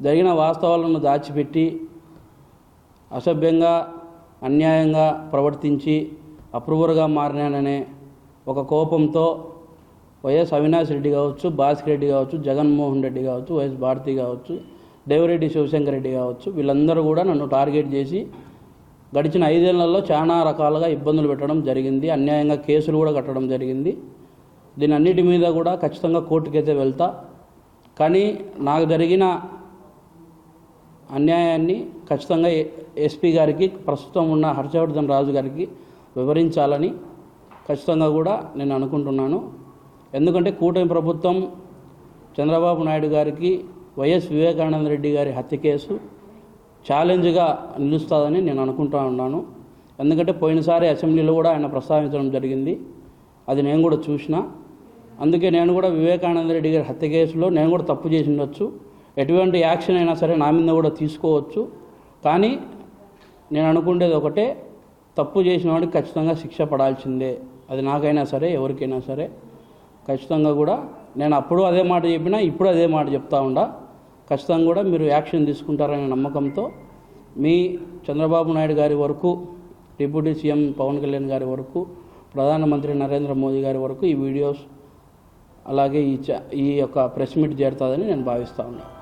జరిగిన వాస్తవాలను దాచిపెట్టి అసభ్యంగా అన్యాయంగా ప్రవర్తించి అప్రూవర్గా మారినాననే ఒక కోపంతో వైఎస్ అవినాష్ రెడ్డి కావచ్చు భాస్కర్ రెడ్డి కావచ్చు జగన్మోహన్ రెడ్డి కావచ్చు వైఎస్ భారతి కావచ్చు దేవిరెడ్డి శివశంకర్ రెడ్డి కావచ్చు వీళ్ళందరూ కూడా నన్ను టార్గెట్ చేసి గడిచిన ఐదేళ్ళలో చాలా రకాలుగా ఇబ్బందులు పెట్టడం జరిగింది అన్యాయంగా కేసులు కూడా కట్టడం జరిగింది. దీని అన్నిటి మీద కూడా ఖచ్చితంగా కోర్టుకైతే వెళ్తా. కానీ నాకు జరిగిన అన్యాయాన్ని ఖచ్చితంగా ఎస్పీ గారికి ప్రస్తుతం ఉన్న హర్షవర్ధన్ రాజు గారికి వివరించాలని ఖచ్చితంగా కూడా నేను అనుకుంటున్నాను. ఎందుకంటే కూటమి ప్రభుత్వం చంద్రబాబు నాయుడు గారికి వైఎస్ వివేకానంద రెడ్డి గారి హత్య కేసు ఛాలెంజ్గా నిలుస్తుందని నేను అనుకుంటా ఉన్నాను. ఎందుకంటే పోయినసారి అసెంబ్లీలో కూడా ఆయన ప్రస్తావించడం జరిగింది. అది నేను కూడా చూసిన. అందుకే నేను కూడా వివేకానంద రెడ్డి గారి హత్య కేసులో నేను కూడా తప్పు చేసి ఉండొచ్చు. ఎటువంటి యాక్షన్ అయినా సరే నా మీద కూడా తీసుకోవచ్చు. కానీ నేను అనుకునేది ఒకటే తప్పు చేసిన వాడికి ఖచ్చితంగా శిక్ష పడాల్సిందే. అది నాకైనా సరే ఎవరికైనా సరే. ఖచ్చితంగా కూడా నేను అప్పుడు అదే మాట చెప్పినా ఇప్పుడు అదే మాట చెప్తా ఉండా. ఖచ్చితంగా కూడా మీరు యాక్షన్ తీసుకుంటారనే నమ్మకంతో మీ చంద్రబాబు నాయుడు గారి వరకు డిప్యూటీ సీఎం పవన్ కళ్యాణ్ గారి వరకు ప్రధానమంత్రి నరేంద్ర మోదీ గారి వరకు ఈ వీడియోస్ అలాగే ఈ ఈ యొక్క ప్రెస్ మీట్ చేరుతుందని నేను భావిస్తా ఉన్నాను